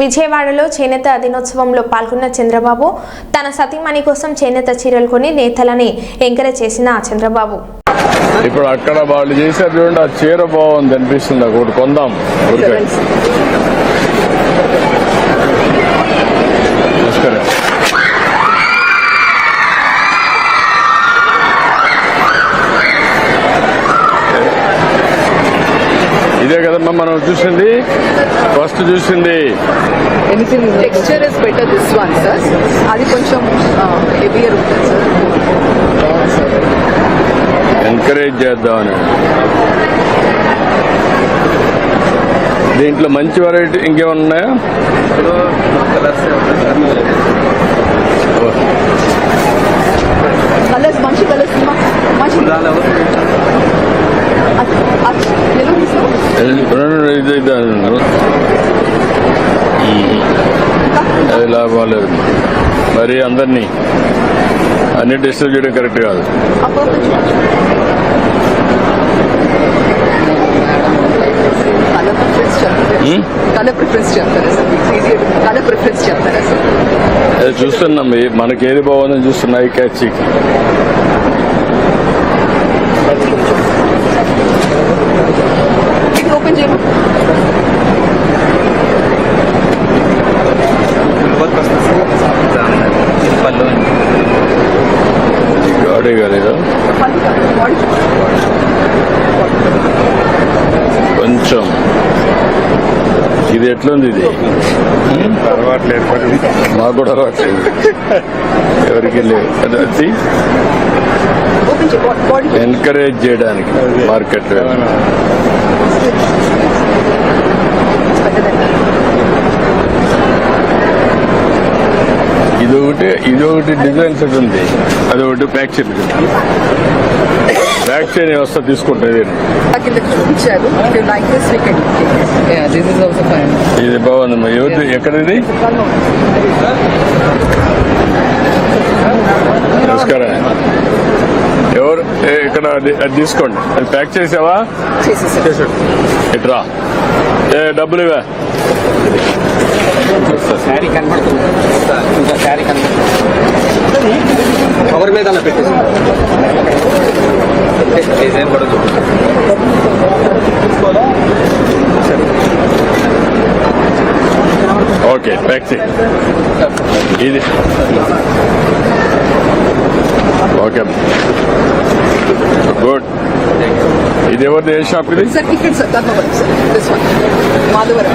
విజయవాడలో చేనేత దినోత్సవంలో పాల్గొన్న చంద్రబాబు తన సతీమణి కోసం చేనేత చీరలు కొని నేతలని ఎంకరేజ్ చేసిన చంద్రబాబు. ఇప్పుడు అక్కడ వాళ్ళు చేశారు చూడండి ఆ చీర బాగుంది అనిపిస్తుంది ఒకటి కొందాం ఇదే కదమ్మా మనం చూసింది. ఫస్ట్ చూసింది. Anything texture is better this one sir అది కొంచెం హెవియర్ ఉంటుంది సార్ ఎంకరేజ్ చేద్దామని. దీంట్లో మంచి వెరైటీ ఇంకేమన్నా అది లాభాలేదు మరి అందరినీ అన్ని డిస్టర్బ్ చేయడం కరెక్ట్ కాదు. Hmm? చూస్తున్నాం. మనకి ఏది బాగుందని చూస్తున్నాయి క్యాచ్ ఓపెన్ చేయమా గాడే కాలేదా కొంచెం. ఇది ఎట్లుంది ఇది? అలవాట్లేదు మాకు కూడా అలవాట్లేదు. ఎవరికి లేవు. అది ఎంకరేజ్ చేయడానికి మార్కెట్ ఇది ఒకటి ఇది ఒకటి డిజైన్ సెట్ ఉంది. అది ఒకటి ప్యాక్ చేయండి ప్యాక్ చేయని వ్యవస్థ తీసుకుంటుంది ఇది. బాగుంది ఎక్కడ like this we can Yeah, this is also fine. ఇది బాగుందమ్మా ఎవరిది ఎక్కడిది నమస్కారం ఎవరు అది తీసుకోండి. అది ప్యాక్ చేసావా? ఇట్రా ఏ డబ్బులు ఇవా శారీ కనబడుతుంది. ఇంకా శారీ కనబడుతుంది. కవర్ మీద పెట్టేసి. డిజైన్ కూడా చూపించు ఓకే ప్యాక్ చేయి. ఇది. ఓకే. గుడ్ ఇది ఎవరిది ఏ షాప్ ఇది సార్ ఇక్కడ sir Dharmavaram sir this one Madhavaram